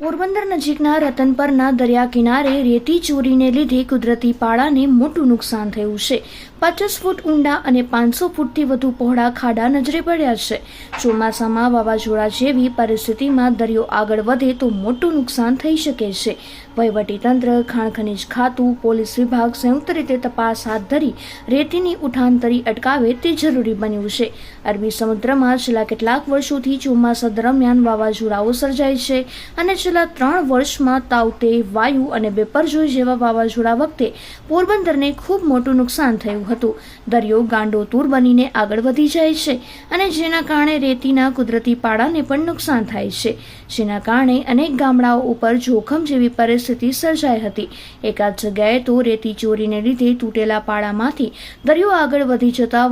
પોરબંદર નજીકના રતનપરના દરિયા કિનારે રેતી ચોરીને લીધે કુદરતી પાળાને મોટું નુકસાન થયું છે. પચાસ ફૂટ ઊંડા અને પાંચસો ફૂટથી વધુ પહોળા ખાડા નજરે પડ્યા છે. ચોમાસામાં વાવાઝોડા જેવી પરિસ્થિતિમાં દરિયો આગળ વધે તો મોટું નુકસાન થઈ શકે છે. વહીવટીતંત્ર ખાણ ખનીજ ખાતું, પોલીસ વિભાગ સંયુક્ત રીતે તપાસ હાથ ધરી રેતીની ઉઠાંતરી અટકાવે તે જરૂરી બન્યું છે. અરબી સમુદ્રમાં છેલ્લા કેટલાક વર્ષોથી ચોમાસા દરમિયાન વાવાઝોડાઓ સર્જાય છે અને છેલ્લા ત્રણ વર્ષમાં તાવતે વાયુ અને બેપરજોઈ જેવા વાવાઝોડા વખતે પોરબંદરને ખૂબ મોટું નુકસાન થયું હતું. દરિયો ગાંડોતૂર બનીને આગળ વધી જાય છે અને જેના કારણે રેતીના કુદરતી પાડાને પણ નુકસાન થાય છે. જેના કારણે અનેક ગામડાઓ ઉપર જોખમ જેવી પરિસ્થિતિ સર્જાઈ હતી. એકાદ જગ્યાએ તો રેતી ચોરીને લીધે તૂટેલા પાડામાંથી દરિયો આગળ વધી જતા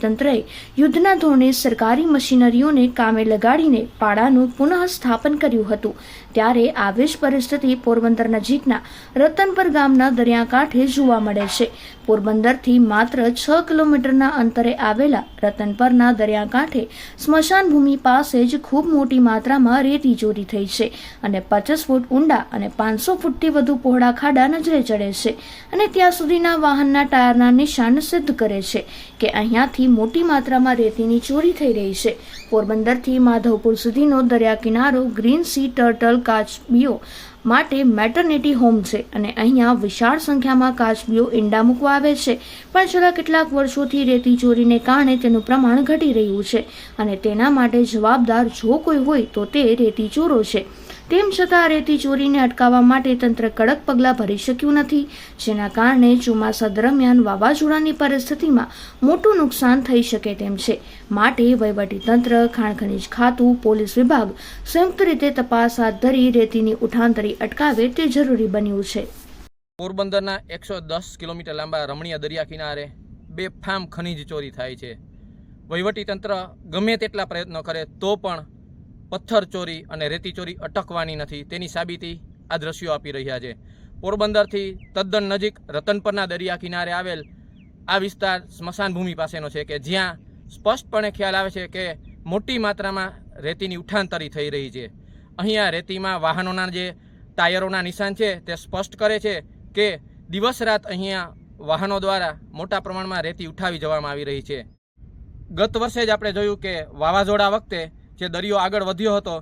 તંત્રએ યુદ્ધના ધોરણે સરકારી મશીનરીઓને કામે લગાડીને પાડાનું પુનઃ સ્થાપન કર્યું હતું. ત્યારે આવી જ પરિસ્થિતિ પોરબંદર નજીકના રતનપર ગામના દરિયાકાંઠે જોવા મળે છે. પોરબંદરથી માત્ર છ કિલોમીટરના અંતરે આવેલા રતનપરના દરિયાકાંઠે સ્મશાન ભૂમિ પાસે જ ખૂબ મોટી માત્રામાં રેતી ચોરી થઈ છે અને પચાસ ફૂટ ઊંડા અને પાંચસો ફૂટથી વધુ પહોળા ખાડા નજરે ચડે છે અને ત્યાં સુધીના વાહનના ટાયરના નિશાન સિદ્ધ કરે છે કે અહીંયાથી મોટી માત્રામાં રેતીની ચોરી થઈ રહી છે. પોરબંદરથી માધવપુર સુધીનો દરિયા કિનારો ગ્રીન સી ટર્ટલ કાચબીઓ માટે મેટર્નિટી હોમ છે અને અહીંયા વિશાળ સંખ્યામાં કાચબીઓ ઈંડા મૂકવા આવે છે. પણ છેલ્લા કેટલાક વર્ષોથી રેતી ચોરીને કારણે તેનું પ્રમાણ ઘટી રહ્યું છે અને તેના માટે જવાબદાર જો કોઈ હોય તો તે રેતી ચોરો છે. તેમ છતાં રેતી ચોરીને અટકાવવા માટે તંત્ર કડક પગલાં ભરી શક્યું નથી, જેના કારણે ચોમાસા દરમિયાન વાવાઝોડાની પરિસ્થિતિમાં મોટું નુકસાન થઈ શકે તેમ છે. માટે વહીવટીતંત્ર ખાણ ખનીજ ખાતું, પોલીસ વિભાગ સંયુક્ત રીતે તપાસ હાથ ધરી રેતીની ઉઠાંતરી અટકાવે તે જરૂરી બન્યું છે. પોરબંદરના એકસો દસ કિલોમીટર લાંબા રમણીય દરિયા કિનારે બે ફામ ખનીજ ચોરી થાય છે. વહીવટીતંત્ર ગમે તેટલા પ્રયત્નો કરે તો પણ પથ્થર ચોરી અને રેતી ચોરી અટકવાની નથી તેની સાબિતી આ દ્રશ્યો આપી રહ્યા છે. પોરબંદરથી તદ્દન નજીક રતનપરના દરિયા કિનારે આવેલ આ વિસ્તાર સ્મશાન ભૂમિ પાસેનો છે કે જ્યાં સ્પષ્ટપણે ખ્યાલ આવે છે કે મોટી માત્રામાં રેતીની ઉઠાંતરી થઈ રહી છે. અહીંયા રેતીમાં વાહનોના જે ટાયરોના નિશાન છે તે સ્પષ્ટ કરે છે કે દિવસ રાત અહીંયા વાહનો દ્વારા મોટા પ્રમાણમાં રેતી ઉઠાવી જવામાં આવી રહી છે. ગત વર્ષે જ આપણે જોયું કે વાવાઝોડા વખતે જે દરિયો આગળ વધ્યો હતો,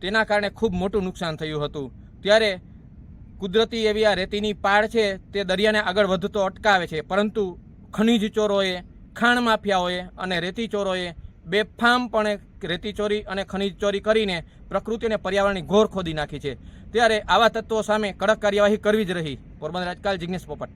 તેના કારણે ખૂબ મોટું નુકસાન થયું હતું. ત્યારે કુદરતી એવી આ રેતીની પાળ છે, તે દરિયાને આગળ વધતો અટકાવે છે. પરંતુ ખનિજ ચોરોએ, ખાણ માફિયાઓએ અને રેતી ચોરોએ બેફામપણે રેતી ચોરી અને ખનીજ ચોરી કરીને પ્રકૃતિ અને પર્યાવરણની ઘોર ખોદી નાખી છે. ત્યારે આવા તત્વો સામે કડક કાર્યવાહી કરવી જ રહી. પોરબંદર આજકાલ જિગ્નેશ પોપટ.